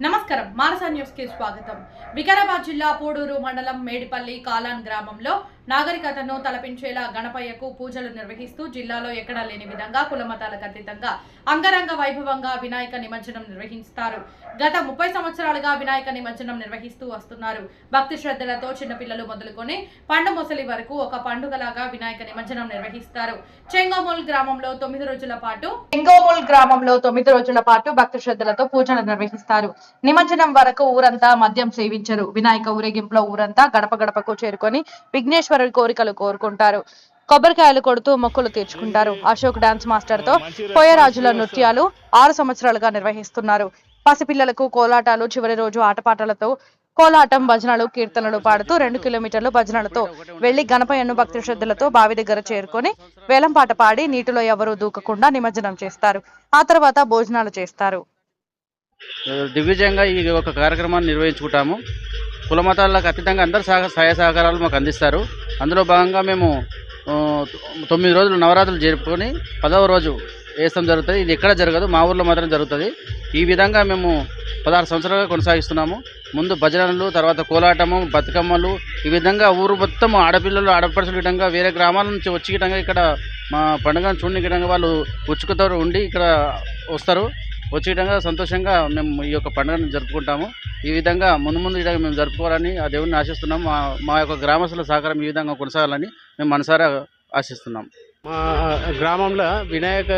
నమస్కారం. మానసా న్యూస్కి స్వాగతం. వికారాబాద్ జిల్లా పోడూరు మండలం మేడిపల్లి కాలాన్ గ్రామంలో నాగరికతను తలపించేలా గణపయ్యకు పూజలు నిర్వహిస్తూ జిల్లాలో ఎక్కడా లేని విధంగా కులమతాలకు అతీతంగా అంగరంగ వైభవంగా వినాయక నిమజ్జనం నిర్వహిస్తారు. గత ముప్పై సంవత్సరాలుగా వినాయక నిమజ్జనం నిర్వహిస్తూ వస్తున్నారు. భక్తి శ్రద్ధలతో చిన్నపిల్లలు మొదలుకొని పండు ముసలి వరకు ఒక పండుగలాగా వినాయక నిమజ్జనం నిర్వహిస్తారు. చెంగోమూల్ గ్రామంలో తొమ్మిది రోజుల పాటు చెంగోమూల్ గ్రామంలో తొమ్మిది రోజుల పాటు భక్తి శ్రద్ధలతో పూజలు నిర్వహిస్తారు. నిమజ్జనం వరకు ఊరంతా మద్యం సేవించరు. వినాయక ఊరేగింపులో ఊరంతా గడప గడపకు చేరుకొని ఈశ్వరుడి కోరికలు కోరుకుంటారు. కొబ్బరికాయలు కొడుతూ మొక్కులు తీర్చుకుంటారు. అశోక్ డాన్స్ మాస్టర్తో పోయరాజుల నృత్యాలు ఆరు సంవత్సరాలుగా నిర్వహిస్తున్నారు. పసిపిల్లలకు కోలాటాలు చివరి రోజు ఆటపాటలతో కోలాటం భజనలు కీర్తనలు పాడుతూ రెండు కిలోమీటర్లు భజనలతో వెళ్ళి గణపయ్యను భక్తి శ్రద్ధలతో బావి దగ్గర చేరుకొని వేలంపాట పాడి నీటిలో ఎవరూ దూకకుండా నిమజ్జనం చేస్తారు. ఆ తర్వాత భోజనాలు చేస్తారు. దివ్యజంగా ఈ ఒక కార్యక్రమాన్ని నిర్వహించుకుంటాము. కుల మతాలకు అతీతంగా అందరు సహ సహాయ సహకారాలు మాకు అందిస్తారు. అందులో భాగంగా మేము తొమ్మిది రోజులు నవరాత్రులు జరుపుకొని పదవ రోజు వేస్తాం జరుగుతుంది. ఇది ఎక్కడ జరగదు మా ఊర్లో మాత్రం జరుగుతుంది. ఈ విధంగా మేము పదహారు సంవత్సరాలుగా కొనసాగిస్తున్నాము. ముందు భజనలు తర్వాత కోలాటము బతుకమ్మలు ఈ విధంగా ఊరు మొత్తం ఆడపిల్లలు ఆడపడుచుల విధంగా వేరే గ్రామాల నుంచి వచ్చి విధంగా ఇక్కడ మా పండుగను చూడని విధంగా వాళ్ళు ఉచ్చుకతో ఉండి ఇక్కడ వస్తారు. వచ్చే విధంగా సంతోషంగా మేము ఈ యొక్క పండుగను జరుపుకుంటాము. ఈ విధంగా ముందు ముందు విధంగా మేము జరుపుకోవాలని ఆ దేవుడిని ఆశిస్తున్నాం. మా మా యొక్క గ్రామస్తుల సహకారం ఈ విధంగా కొనసాగాలని మేము మనసారా ఆశిస్తున్నాం. మా గ్రామంలో వినాయక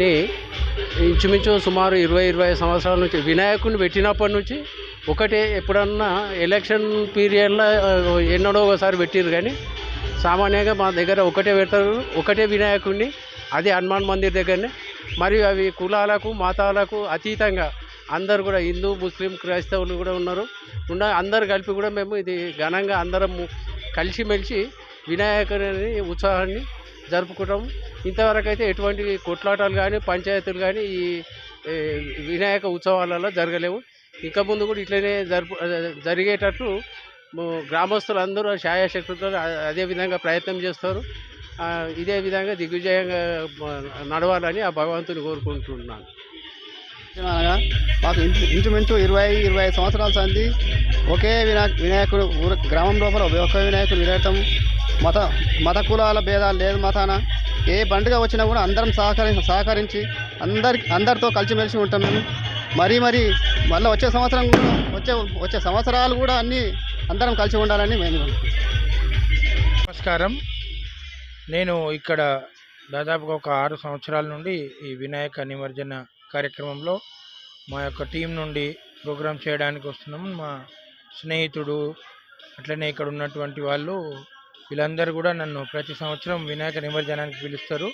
ని ఇంచుమించు సుమారు ఇరవై ఇరవై సంవత్సరాల నుంచి వినాయకుని పెట్టినప్పటి నుంచి ఒకటే ఎప్పుడన్నా ఎలక్షన్ పీరియడ్లో ఎన్నడో ఒకసారి పెట్టిరు కానీ సామాన్యంగా మా దగ్గర ఒకటే పెడతారు. ఒకటే వినాయకుడిని అది హనుమాన్ మందిర్ దగ్గరనే మరియు అవి కులాలకు మతాలకు అతీతంగా అందరు కూడా హిందూ ముస్లిం క్రైస్తవులు కూడా ఉన్నారు. ఉన్న అందరు కలిపి కూడా మేము ఇది ఘనంగా అందరం కలిసిమెలిసి వినాయకుని ఉత్సాహాన్ని జరుపుకుంటాం. ఇంతవరకు అయితే ఎటువంటి కొట్లాటాలు కానీ పంచాయతీలు కానీ ఈ వినాయక ఉత్సవాలలో జరగలేవు. ఇంకా ముందు కూడా ఇట్లనే జరుపు జరిగేటట్లు గ్రామస్తులందరూ గ్రామస్తులు అందరూ ఛాయాశక్తులతో అదే విధంగా ప్రయత్నం చేస్తారు. ఇదే విధంగా దిగ్విజయంగా నడవాలని ఆ భగవంతుని కోరుకుంటున్నాను. అనగా మాకు ఇంచు ఇంచుమించు ఇరవై ఇరవై ఐదు సంవత్సరాల సంది ఒకే వినాయక వినాయకుడు ఊరు గ్రామం లోపల ఒకే వినాయకుడు విరగటం మత మత కులాల భేదాలు లేదు మతాన. ఏ పండుగ వచ్చినా కూడా అందరం సహకరి సహకరించి అందరి అందరితో కలిసిమెలిసి ఉంటాం మేము. మరీ మరీ మళ్ళీ వచ్చే సంవత్సరం కూడా వచ్చే వచ్చే సంవత్సరాలు కూడా అన్నీ అందరం కలిసి ఉండాలని మేము నమస్కారం. నేను ఇక్కడ దాదాపుగా ఒక ఆరు సంవత్సరాల నుండి ఈ వినాయక నిమజ్జన కార్యక్రమంలో మా యొక్క టీం నుండి ప్రోగ్రామ్ చేయడానికి వస్తున్నాము. మా స్నేహితుడు అట్లనే ఇక్కడ ఉన్నటువంటి వాళ్ళు వీళ్ళందరూ కూడా నన్ను ప్రతి సంవత్సరం వినాయక నిమజ్జనానికి పిలుస్తారు.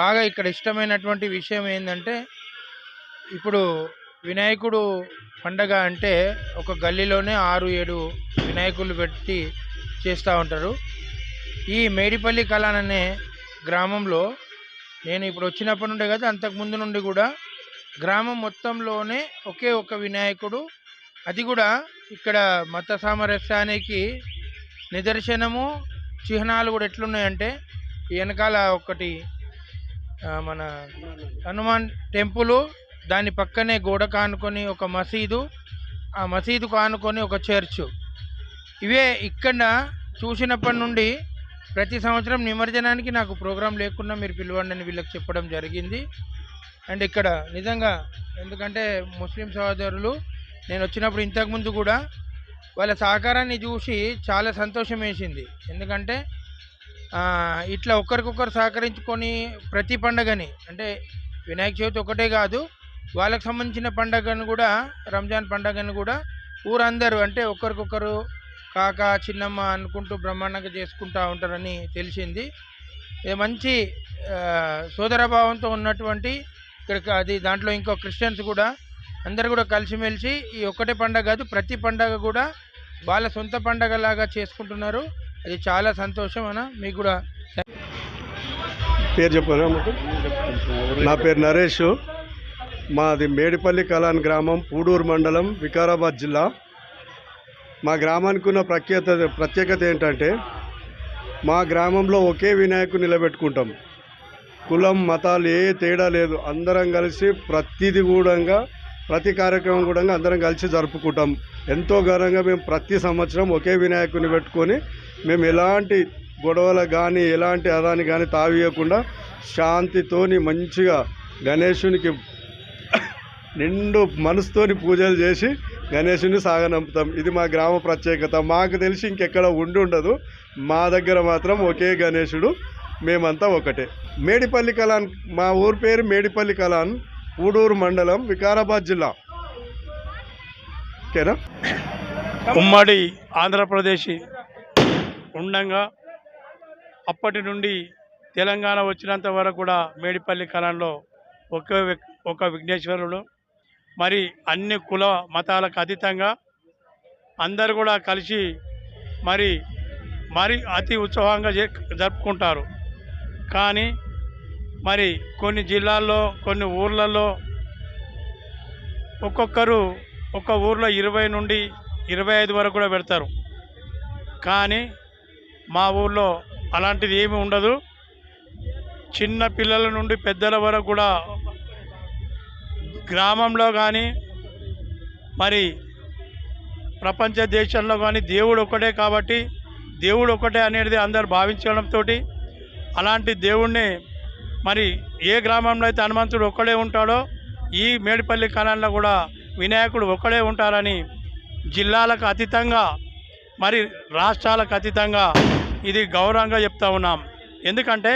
బాగా ఇక్కడ ఇష్టమైనటువంటి విషయం ఏంటంటే ఇప్పుడు వినాయకుడు పండగ అంటే ఒక గల్లీలోనే ఆరు ఏడు వినాయకులు పెట్టి చేస్తూ ఉంటారు. ఈ మేడిపల్లి కలాన్ అనే గ్రామంలో నేను ఇప్పుడు వచ్చినప్పటి నుండే కదా అంతకుముందు నుండి కూడా గ్రామం మొత్తంలోనే ఒకే ఒక వినాయకుడు. అది కూడా ఇక్కడ మత సామరస్యానికి నిదర్శనము. చిహ్నాలు కూడా ఎట్లున్నాయంటే ఈ వెనకాల ఒకటి మన హనుమాన్ టెంపులు దాని పక్కనే గోడ కానుకొని ఒక మసీదు ఆ మసీదు కానుకొని ఒక చర్చ్. ఇవే ఇక్కడ చూసినప్పటి నుండి ప్రతి సంవత్సరం నిమజ్జనానికి నాకు ప్రోగ్రాం లేకుండా మీరు పిలవండి అని వీళ్ళకి చెప్పడం జరిగింది. అండ్ ఇక్కడ నిజంగా ఎందుకంటే ముస్లిం సహోదరులు నేను వచ్చినప్పుడు ఇంతకుముందు కూడా వాళ్ళ సహకారాన్ని చూసి చాలా సంతోషం వేసింది. ఎందుకంటే ఇట్లా ఒకరికొకరు సహకరించుకొని ప్రతి పండగని అంటే వినాయక చవితి ఒకటే కాదు వాళ్ళకి సంబంధించిన పండగను కూడా రంజాన్ పండగను కూడా ఊరందరూ అంటే ఒకరికొకరు కాక చిన్నమ్మ అనుకుంటూ బ్రహ్మాండంగా చేసుకుంటూ ఉంటారని తెలిసింది. ఇది మంచి సోదరభావంతో ఉన్నటువంటి ఇక్కడ అది దాంట్లో ఇంకో క్రిస్టియన్స్ కూడా అందరు కూడా కలిసిమెలిసి ఈ ఒక్కటే పండగ కాదు ప్రతి పండగ కూడా వాళ్ళ సొంత పండగలాగా చేసుకుంటున్నారు. అది చాలా సంతోషం అన్న మీకు కూడా పేరు చెప్పారా నా పేరు నరేష్. మాది మేడిపల్లి కలాన్ గ్రామం పూడూరు మండలం వికారాబాద్ జిల్లా. మా గ్రామానికి ఉన్న ప్రఖ్యాత ప్రత్యేకత ఏంటంటే మా గ్రామంలో ఒకే వినాయకుడు నిలబెట్టుకుంటాం. కులం మతాలు ఏ తేడా లేదు. అందరం కలిసి ప్రతిది కూడా ప్రతి కార్యక్రమం కూడా అందరం కలిసి జరుపుకుంటాం. ఎంతో ఘనంగా మేము ప్రతి సంవత్సరం ఒకే వినాయకుని పెట్టుకొని మేము ఎలాంటి గొడవలు కానీ ఎలాంటి అదాని కానీ తావియకుండా శాంతితోని మంచిగా గణేశునికి నిండు మనసుతోని పూజలు చేసి గణేశుని సాగనంపుతాం. ఇది మా గ్రామ ప్రత్యేకత. మాకు తెలిసి ఇంకెక్కడ ఉండి ఉండదు. మా దగ్గర మాత్రం ఒకే గణేశుడు మేమంతా ఒకటే. మేడిపల్లి కలాన్ మా ఊరి పేరు మేడిపల్లి కలాన్ ఊడూరు మండలం వికారాబాద్ జిల్లా. ఓకేనా? ఉమ్మడి ఆంధ్రప్రదేశ్ ఉండంగా అప్పటి నుండి తెలంగాణ వచ్చినంత వరకు కూడా మేడిపల్లి కళంలో ఒకే ఒక విఘ్నేశ్వరుడు. మరి అన్ని కుల మతాలకు అతీతంగా అందరు కూడా కలిసి మరి మరి అతి ఉత్సాహంగా జరుపుకుంటారు. కానీ మరి కొన్ని జిల్లాల్లో కొన్ని ఊర్లలో ఒక్కొక్కరు ఒక ఊర్లో ఇరవై నుండి ఇరవై ఐదు వరకు కూడా పెడతారు. కానీ మా ఊర్లో అలాంటిది ఏమీ ఉండదు. చిన్న పిల్లల నుండి పెద్దల వరకు కూడా గ్రామంలో కానీ మరి ప్రపంచ దేశంలో కానీ దేవుడు ఒకటే కాబట్టి దేవుడు ఒకటే అనేది అందరు భావించడంతో అలాంటి దేవుణ్ణి మరి ఏ గ్రామంలో అయితే హనుమంతుడు ఒక్కడే ఉంటాడో ఈ మేడిపల్లి కాలంలో కూడా వినాయకుడు ఒక్కడే ఉంటారని జిల్లాలకు అతీతంగా మరి రాష్ట్రాలకు అతీతంగా ఇది గౌరవంగా చెప్తా ఉన్నాం. ఎందుకంటే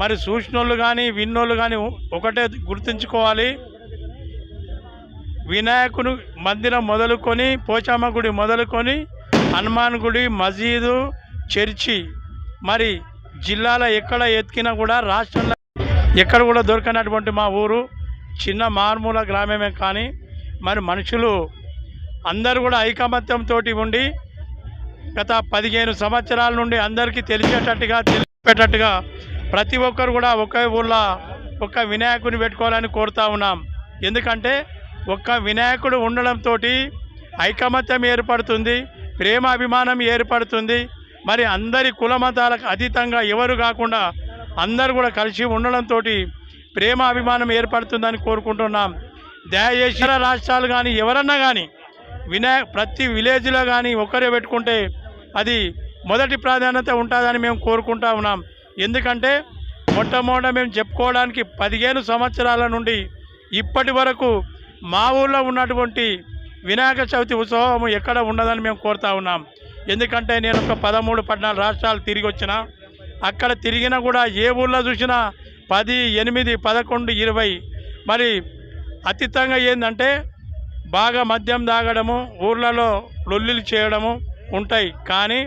మరి సూచనలు కానీ విన్నోళ్ళు కానీ ఒకటే గుర్తుంచుకోవాలి. వినాయకుని మందిరం మొదలుకొని పోచమ్మ గుడి మొదలుకొని హనుమాన్ గుడి మసీదు చర్చి మరి జిల్లాలో ఎక్కడ ఎత్తికినా కూడా రాష్ట్రంలో ఎక్కడ కూడా దొరకనటువంటి మా ఊరు చిన్న మారుమూల గ్రామమే కానీ మరి మనుషులు అందరూ కూడా ఐకమత్యంతో ఉండి గత పదిహేను సంవత్సరాల నుండి అందరికీ తెలిసేటట్టుగా తెలిపేటట్టుగా ప్రతి ఒక్కరు కూడా ఒకే ఊళ్ళో ఒక్క వినాయకుని పెట్టుకోవాలని కోరుతా ఉన్నాం. ఎందుకంటే ఒక్క వినాయకుడు ఉండడంతో ఐకమత్యం ఏర్పడుతుంది ప్రేమ అభిమానం ఏర్పడుతుంది. మరి అందరి కులమతాలకు అతీతంగా ఎవరు కాకుండా అందరు కూడా కలిసి ఉండడంతో ప్రేమ అభిమానం ఏర్పడుతుందని కోరుకుంటున్నాం. దయచేసిన రాష్ట్రాలు కానీ ఎవరన్నా కానీ వినాయ ప్రతి విలేజ్లో కానీ ఒకరే పెట్టుకుంటే అది మొదటి ప్రాధాన్యత ఉంటుందని మేము కోరుకుంటా ఉన్నాం. ఎందుకంటే మొట్టమొదట మేము చెప్పుకోవడానికి పదిహేను సంవత్సరాల నుండి ఇప్పటి వరకు మా ఊళ్ళో ఉన్నటువంటి వినాయక చవితి ఉత్సవం ఎక్కడ ఉండదని మేము కోరుతా ఉన్నాం. ఎందుకంటే నేను ఒక పదమూడు పద్నాలుగు రాష్ట్రాలు తిరిగి వచ్చిన. అక్కడ తిరిగినా కూడా ఏ ఊళ్ళో చూసినా పది ఎనిమిది పదకొండు ఇరవై. మరి అతీతంగా ఏంటంటే బాగా మద్యం తాగడము ఊర్లలో లొల్లిలు చేయడము ఉంటాయి. కానీ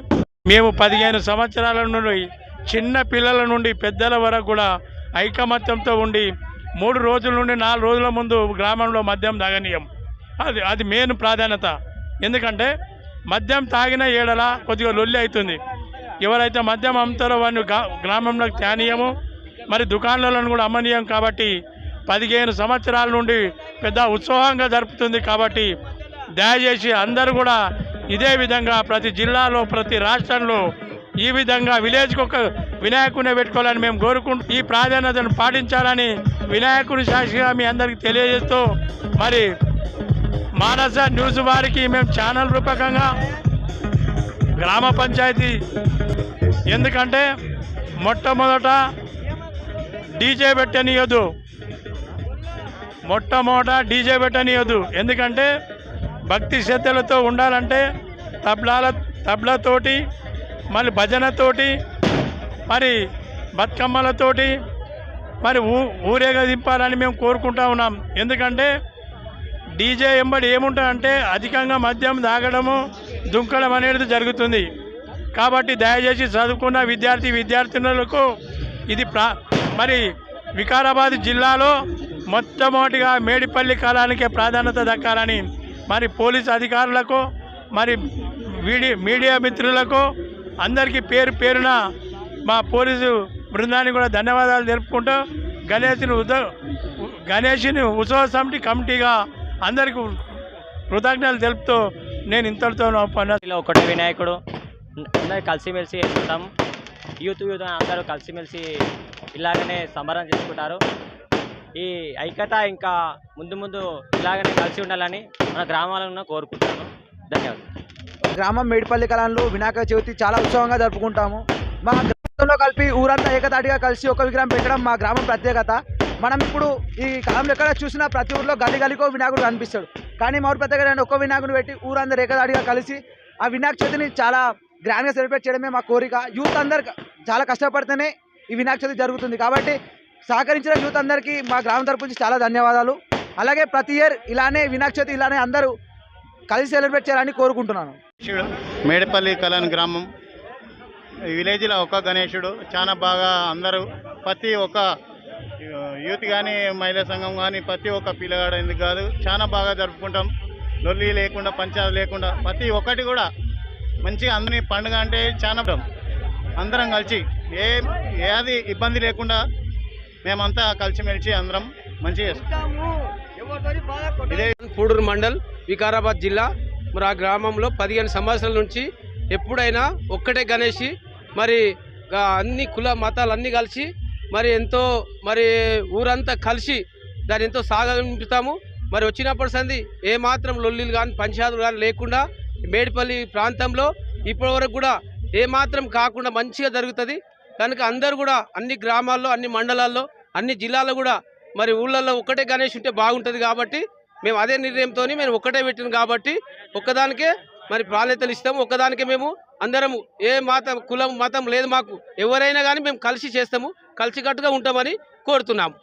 మేము పదిహేను సంవత్సరాల నుండి చిన్న పిల్లల నుండి పెద్దల వరకు కూడా ఐకమత్యంతో ఉండి మూడు రోజుల నుండి నాలుగు రోజుల ముందు గ్రామంలో మద్యం తాగనీయం. అది అది మెయిన్ ప్రాధాన్యత. ఎందుకంటే మద్యం తాగిన ఏడల కొద్దిగా లొల్లి అవుతుంది. ఎవరైతే మద్యం అమ్ముతారో వారిని గ్రామంలో గ్రామంలోకి మరి దుకాణాలను కూడా అమ్మనీయం కాబట్టి పదిహేను సంవత్సరాల నుండి పెద్ద ఉత్సాహంగా జరుపుతుంది కాబట్టి దయచేసి అందరూ కూడా ఇదే విధంగా ప్రతి జిల్లాలో ప్రతి రాష్ట్రంలో ఈ విధంగా విలేజ్కి ఒక వినాయకుడిని పెట్టుకోవాలని మేము కోరుకుంటూ ఈ ప్రాధాన్యతను పాటించాలని వినాయకుడి సాక్షిగా మీ అందరికీ తెలియజేస్తూ మరి మానస న్యూస్ వారికి మేము ఛానల్ రూపకంగా గ్రామ పంచాయతీ ఎందుకంటే మొట్టమొదట డీజే పెట్టనియదు మొట్టమొదట డీజే పెట్టనియదు ఎందుకంటే భక్తి శ్రద్ధలతో ఉండాలంటే తబ్లాల తబ్లతోటి మళ్ళీ భజనతోటి మరి బతుకమ్మలతోటి మరి ఊ ఊరేగా దింపాలని మేము కోరుకుంటా ఉన్నాం. ఎందుకంటే డీజే ఎంబడి ఏముంటాయంటే అధికంగా మద్యం తాగడము దుంకడం అనేది జరుగుతుంది. కాబట్టి దయచేసి చదువుకున్న విద్యార్థి విద్యార్థినులకు ఇది ప్రా మరి వికారాబాద్ జిల్లాలో మొట్టమొదటిగా మేడిపల్లి కాలానికే ప్రాధాన్యత దక్కాలని మరి పోలీస్ అధికారులకు మరి మీడియా మిత్రులకు అందరికీ పేరు పేరున మా పోలీసు బృందానికి కూడా ధన్యవాదాలు తెలుపుకుంటూ గణేష్ని ఉద గణేష్ని ఉత్సవ సమితి కమిటీగా అందరికీ కృతజ్ఞతలు తెలుపుతూ నేను ఇంతటితో నా పని ఇలా ఒకటే వినాయకుడు. అందరూ కలిసిమెలిసి చేసుకుంటాం యూత్ యూత్ అందరూ కలిసిమెలిసి ఇలాగనే సంబరం చేసుకుంటారు. ఈ ఐక్యత ఇంకా ముందు ముందు ఇలాగనే కలిసి ఉండాలని మన గ్రామాలను కోరుకుంటాను ధన్యవాదాలు. గ్రామం మేడిపల్లి కళంలో వినాయక చవితి చాలా ఉత్సవంగా జరుపుకుంటాము. మా కలిపి ఊరంతా ఏకతాటిగా కలిసి ఒక విగ్రహం పెట్టడం మా గ్రామం ప్రత్యేకత. మనం ఇప్పుడు ఈ కాలంలో ఎక్కడ చూసినా ప్రతి ఊర్లో గల్లి గలికో వినాయకుడు కనిపిస్తాడు. కానీ మా ఊరు ప్రత్యేకత ఒక ఒక్క వినాయకుడు పెట్టి ఊరందరూ ఏకతాటిగా కలిసి ఆ వినాయక చవితిని చాలా గ్రాండ్గా సెలబ్రేట్ చేయడమే మా కోరిక. యూత్ అందరు చాలా కష్టపడితేనే ఈ వినాయక చవితి జరుగుతుంది. కాబట్టి సహకరించిన యూత్ అందరికీ మా గ్రామం తరపు నుంచి చాలా ధన్యవాదాలు. అలాగే ప్రతి ఇయర్ ఇలానే వినాయక చవితి ఇలానే అందరూ కలిసి సెలబ్రేట్ చేయాలని కోరుకుంటున్నాను. మేడపల్లి కళ్యాణ్ గ్రామం. విలేజ్లో ఒక గణేశుడు చాలా బాగా అందరూ ప్రతి ఒక్క యూత్ కానీ మహిళా సంఘం కానీ ప్రతి ఒక్క పిల్లగాడు ఎందుకు కాదు చాలా బాగా జరుపుకుంటాం. లొల్లి లేకుండా పంచాయతీ లేకుండా ప్రతి ఒక్కటి కూడా మంచిగా అందరినీ పండుగ అంటే చాలా అందరం కలిసి ఏ ఏది ఇబ్బంది లేకుండా మేమంతా కలిసిమెలిసి అందరం మంచిగా చేస్తాం. ఇదే పూడూరు మండల్ వికారాబాద్ జిల్లా. మరి ఆ గ్రామంలో పదిహేను సంవత్సరాల నుంచి ఎప్పుడైనా ఒక్కటే గణేషి మరి అన్ని కుల మతాలు అన్నీ కలిసి మరి ఎంతో మరి ఊరంతా కలిసి దాన్ని ఎంతో సాగింపుతాము మరి వచ్చినప్పటి సంది ఏ మాత్రం లొల్లిలు కానీ పంచాయతీలు కానీ లేకుండా మేడిపల్లి ప్రాంతంలో ఇప్పటి వరకు కూడా ఏ మాత్రం కాకుండా మంచిగా జరుగుతుంది. కనుక అందరూ కూడా అన్ని గ్రామాల్లో అన్ని మండలాల్లో అన్ని జిల్లాల్లో కూడా మరి ఊళ్ళల్లో ఒకటే గణేష్ ఉంటే బాగుంటుంది కాబట్టి మేము అదే నిర్ణయంతో మేము ఒక్కటే పెట్టినాం కాబట్టి ఒక్కదానికే మరి ప్రాధాన్యతలు ఇస్తాము. ఒక్కదానికే మేము అందరము ఏ మతం కులం మతం లేదు మాకు. ఎవరైనా కానీ మేము కలిసి చేస్తాము కలిసికట్టుగా ఉంటామని కోరుతున్నాము.